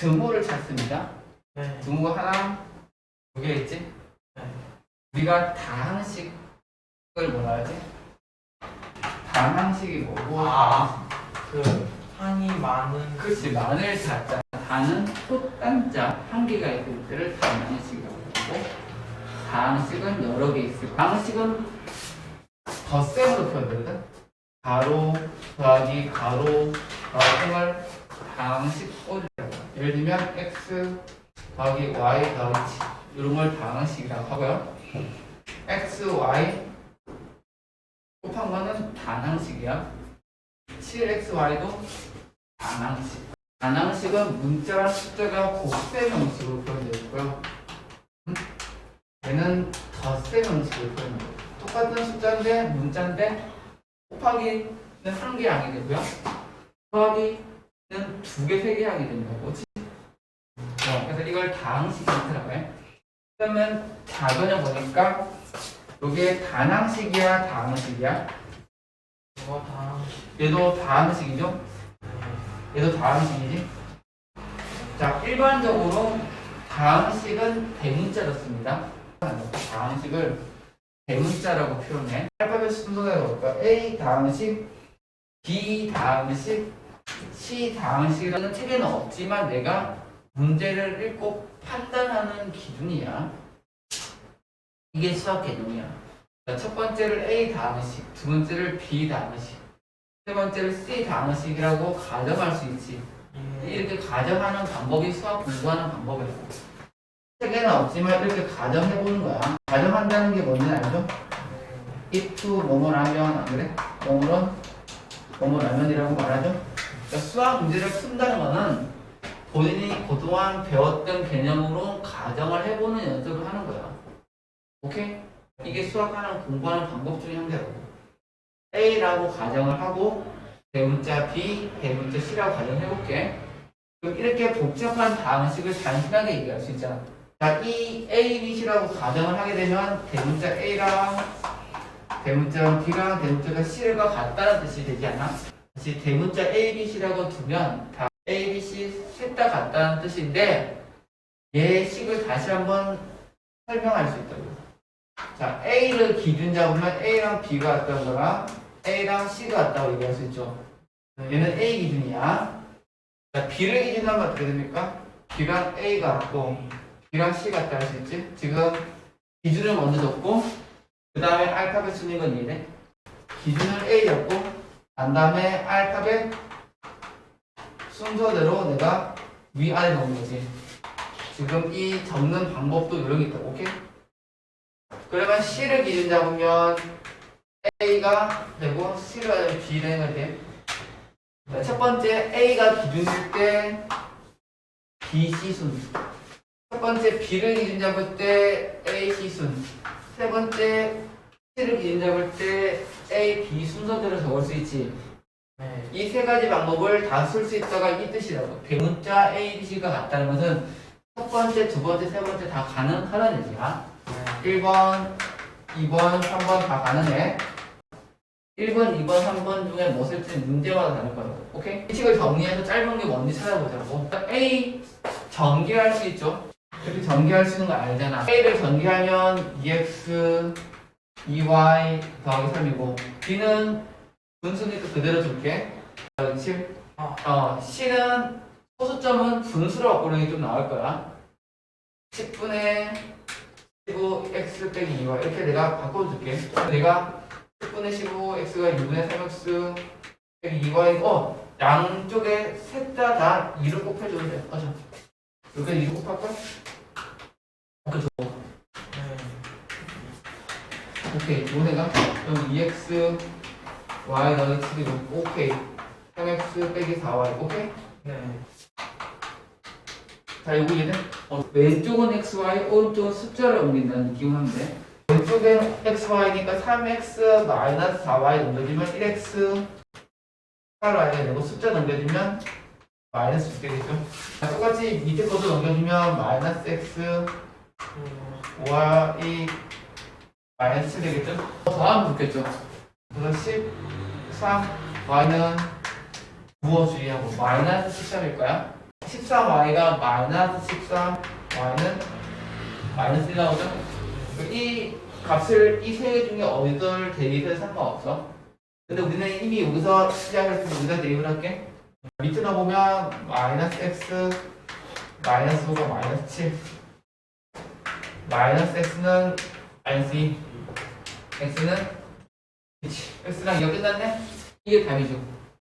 등호를 찾습니다. 네. 등호가 하나, 두 개 있지? 네. 우리가 다항식을 뭐라 하지? 다항식이 뭐고? 아. 그 한이 많은 그렇지 만을 다자 다는 소단자 한 개가 있을 때를 다항식이라고 부르고 다항식은 여러 개 있을 다항식은 덧셈으로 표현되거든 가로 더하기 가로 더하기을 다항식 꼴이라고 해요. 예를 들면 x 더하기 y 더하기 7 이런 걸 다항식이라고 하고요 x, y 곱한 거는 단항식이야 7xy도 단항식. 단항식은 문자와 숫자가 곱셈 형식으로 표현되어 있고요. 음? 얘는 덧셈 형식으로 표현되어 있고 똑같은 숫자인데 문자인데 곱하기는 한 개 양이 되고요. 더하기는 두 개, 세 개 양이 그래서 이걸 다항식 형태라고 해. 그러면 자변을 보니까 이게 단항식이야, 다항식이야? 그거 다 얘도 다항식이죠? 얘도 다항식이지? 자, 일반적으로 다항식은 대문자로 씁니다. 다항식을 대문자라고 표현해. 알파벳 순서대로 볼까? A 다항식, B 다항식, C 다항식이라는 책에는 없지만 내가 문제를 읽고 판단하는 기준이야. 이게 수학 개념이야. 자, 첫 번째를 A 다항식, 두 번째를 B 다항식, 세 번째를 C 다항식이라고 가정할 수 있지. 예. 이렇게 가정하는 방법이 수학 공부하는 방법이라고. 책에는 없지만 이렇게 가정해보는 거야. 가정한다는 게 뭔지 알죠? if 뭐뭐라면 안 그래? 뭐뭐는 뭐뭐라면이라고 말하죠? 그러니까 수학 문제를 푼다는 거는 본인이 그동안 배웠던 개념으로 가정을 해보는 연습을 하는 거야. 오케이? 이게 수학하는 공부하는 방법 중에 한 개라고. A라고 가정을 하고 대문자 B, 대문자 C라고 가정해볼게. 이렇게 복잡한 방식을 단순하게 얘기할 수 있잖아. 자, 이 A, B, C라고 가정을 하게 되면 대문자 A랑 대문자 B랑 대문자가 C가 같다는 뜻이 되지 않아? 다시 대문자 A, B, C라고 두면 다 같다는 뜻인데 얘 식을 다시 한번 설명할 수 있다고. 자, A를 기준 잡으면 A랑 B가 같다는 거랑 A랑 C가 같다고 얘기할 수 있죠. 얘는 A 기준이야. 자, B를 기준으로 하면 어떻게 됩니까? B랑 A가 같고 B랑 C 같다 할 수 있지? 지금 기준을 먼저 줬고 그 다음에 알파벳 쓰는 건 이해돼? 기준을 A 잡고 난 다음에 알파벳 순서대로 내가 위아래 넣는 거지. 지금 이 적는 방법도 게 있다고, 오케이? 그러면 C를 기준 잡으면 A가 되고 C가 되면 B 되는 거지. 자, 첫 번째 A가 기준일 때 B, C 순. 첫 번째 B를 기준 잡을 때 A, C 순. 세 번째 C를 기준 잡을 때 A, B 순서대로 적을 수 있지. 네. 이세 가지 방법을 다 쓸 수 있다가 이 뜻이라고. 대문자 A, B, C가 같다는 것은 첫 번째, 두 번째, 세 번째 다 가능하다는 얘기야. 네. 1번, 2번, 3번 다 가능해. 1번, 2번, 3번 중에 뭐 쓸지 문제마다 다를 거라고. 오케이? 이 식을 정리해서 짧은 게 뭔지 찾아보자고. A 전개할 수 있죠. 이렇게 전개할 수 있는 거 알잖아. A를 전개하면 2x, 2y 더하기 3이고 B는 분수니까 그대로 줄게. 7. 어. 어, C는 소수점은 분수로 바꾸는 게 좀 나을 거야. 10분의 15 x 빼기 2y 이렇게 내가 바꿔줄게. 내가 10분의 15 x가 2분의 3x 빼기 2y 어 양쪽에 셋 다 다 2를 곱해줘도 돼. 맞아. 이렇게 2를 곱할까? 오케이. 네. 오케이 그럼 2x y 더하기 7이고 오케이 3x 빼기 4y 오케이 네. 자 이거 이해돼? 어, 왼쪽은 xy 오른쪽은 숫자를 옮긴다는 느낌을 하면 돼 왼쪽엔 xy니까 3x 마이너스 4y 넘겨주면 1x 8y가 되고 숫자 넘겨주면 마이너스 6개 되죠 자, 똑같이 밑에 것도 넘겨주면 마이너스 x 음, y 마이너스 7 되겠죠? 더하면 좋겠죠 그래서 13 y는 부어 주의하고 마이너스 13일 거야 14y가 마이너스 14, y는 마이너스 1 나오죠? 이 값을 이 세 개 중에 어디를 대입해도 상관없어. 근데 우리는 이미 여기서 시작했으면 여기다 대입을 할게. 밑으로 보면 마이너스 x 마이너스 5가 마이너스 7 마이너스 x는 마이너스 2 x는 그치 x랑 이거 끝났네? 이게 답이죠